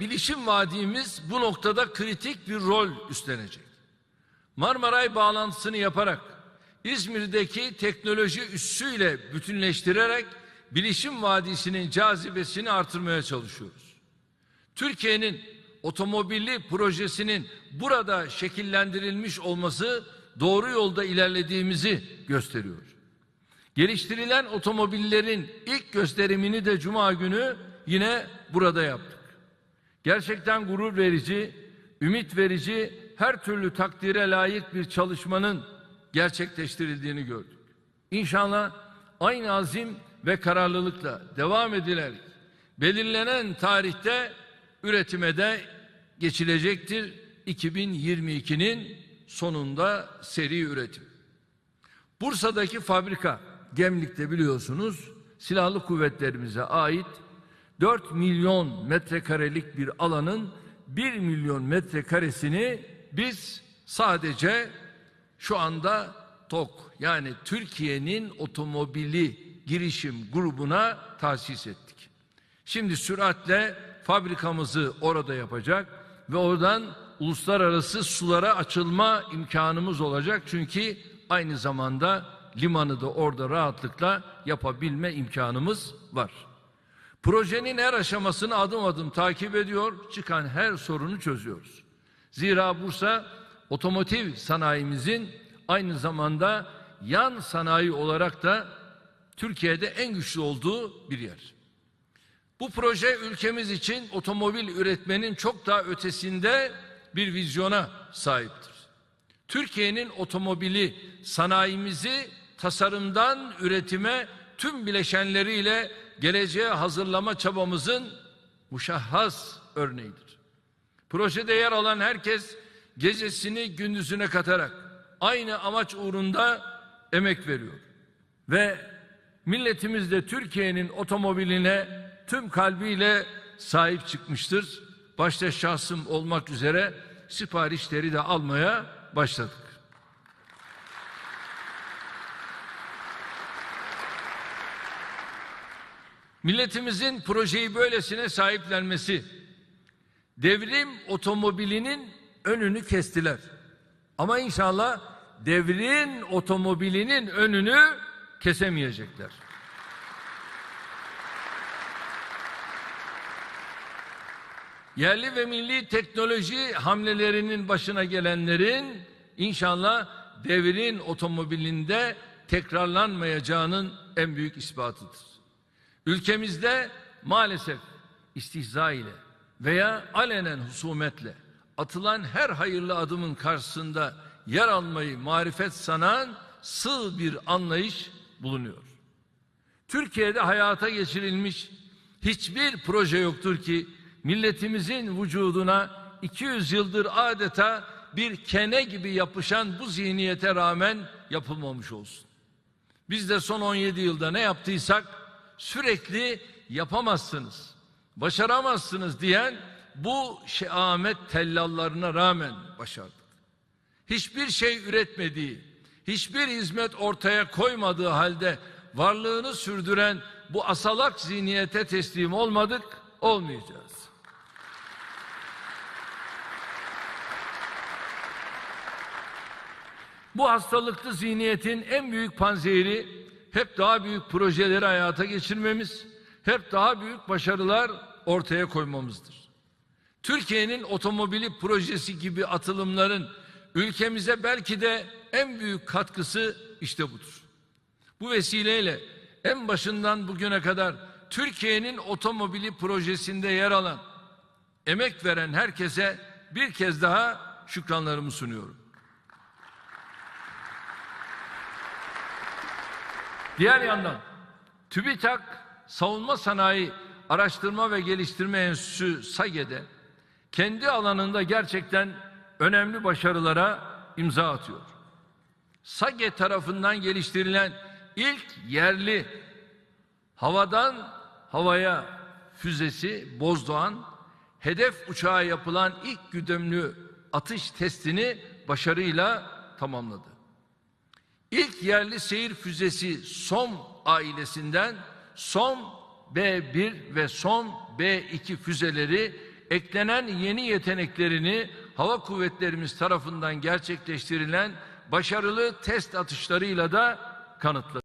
Bilişim vadimiz bu noktada kritik bir rol üstlenecek. Marmaray bağlantısını yaparak İzmir'deki teknoloji üssüyle bütünleştirerek bilişim vadisinin cazibesini artırmaya çalışıyoruz. Türkiye'nin otomobilli projesinin burada şekillendirilmiş olması doğru yolda ilerlediğimizi gösteriyor. Geliştirilen otomobillerin ilk gösterimini de cuma günü yine burada yaptık. Gerçekten gurur verici, ümit verici, her türlü takdire layık bir çalışmanın gerçekleştirildiğini gördük. İnşallah aynı azim ve kararlılıkla devam edilerek belirlenen tarihte üretime de geçilecektir. 2022'nin sonunda seri üretim. Bursa'daki fabrika Gemlik'te biliyorsunuz silahlı kuvvetlerimize ait 4 milyon metrekarelik bir alanın 1 milyon metrekaresini biz sadece şu anda TOK yani Türkiye'nin otomobili girişim grubuna tahsis ettik. Şimdi süratle fabrikamızı orada yapacak ve oradan uluslararası sulara açılma imkanımız olacak. Çünkü aynı zamanda limanı da orada rahatlıkla yapabilme imkanımız var. Projenin her aşamasını adım adım takip ediyor, çıkan her sorunu çözüyoruz. Zira Bursa otomotiv sanayimizin aynı zamanda yan sanayi olarak da Türkiye'de en güçlü olduğu bir yer. Bu proje ülkemiz için otomobil üretmenin çok daha ötesinde bir vizyona sahiptir. Türkiye'nin otomobili sanayimizi tasarımdan üretime tüm bileşenleriyle geleceğe hazırlama çabamızın muşahhas örneğidir. Projede yer alan herkes gecesini gündüzüne katarak aynı amaç uğrunda emek veriyor. Ve milletimiz de Türkiye'nin otomobiline tüm kalbiyle sahip çıkmıştır. Başta şahsım olmak üzere siparişleri de almaya başladık. Milletimizin projeyi böylesine sahiplenmesi devrim otomobilinin önünü kestiler. Ama inşallah devrin otomobilinin önünü kesemeyecekler. Yerli ve milli teknoloji hamlelerinin başına gelenlerin inşallah devrin otomobilinde tekrarlanmayacağının en büyük ispatıdır. Ülkemizde maalesef istihza ile veya alenen husumetle atılan her hayırlı adımın karşısında yer almayı marifet sanan sığ bir anlayış bulunuyor. Türkiye'de hayata geçirilmiş hiçbir proje yoktur ki milletimizin vücuduna 200 yıldır adeta bir kene gibi yapışan bu zihniyete rağmen yapılmamış olsun. Biz de son 17 yılda ne yaptıysak sürekli yapamazsınız, başaramazsınız diyen bu şehamet tellallarına rağmen başardık. Hiçbir şey üretmediği, hiçbir hizmet ortaya koymadığı halde varlığını sürdüren bu asalak zihniyete teslim olmadık, olmayacağız. Bu hastalıklı zihniyetin en büyük panzehiri hep daha büyük projeleri hayata geçirmemiz, hep daha büyük başarılar ortaya koymamızdır. Türkiye'nin otomobili projesi gibi atılımların ülkemize belki de en büyük katkısı işte budur. Bu vesileyle en başından bugüne kadar Türkiye'nin otomobili projesinde yer alan, emek veren herkese bir kez daha şükranlarımı sunuyorum. Diğer yandan TÜBİTAK Savunma Sanayi Araştırma ve Geliştirme Enstitüsü SAGE'de kendi alanında gerçekten önemli başarılara imza atıyor. SAGE tarafından geliştirilen ilk yerli havadan havaya füzesi Bozdoğan hedef uçağa yapılan ilk güdümlü atış testini başarıyla tamamladı. İlk yerli seyir füzesi SOM ailesinden SOM B1 ve SOM B2 füzeleri eklenen yeni yeteneklerini hava kuvvetlerimiz tarafından gerçekleştirilen başarılı test atışlarıyla da kanıtladı.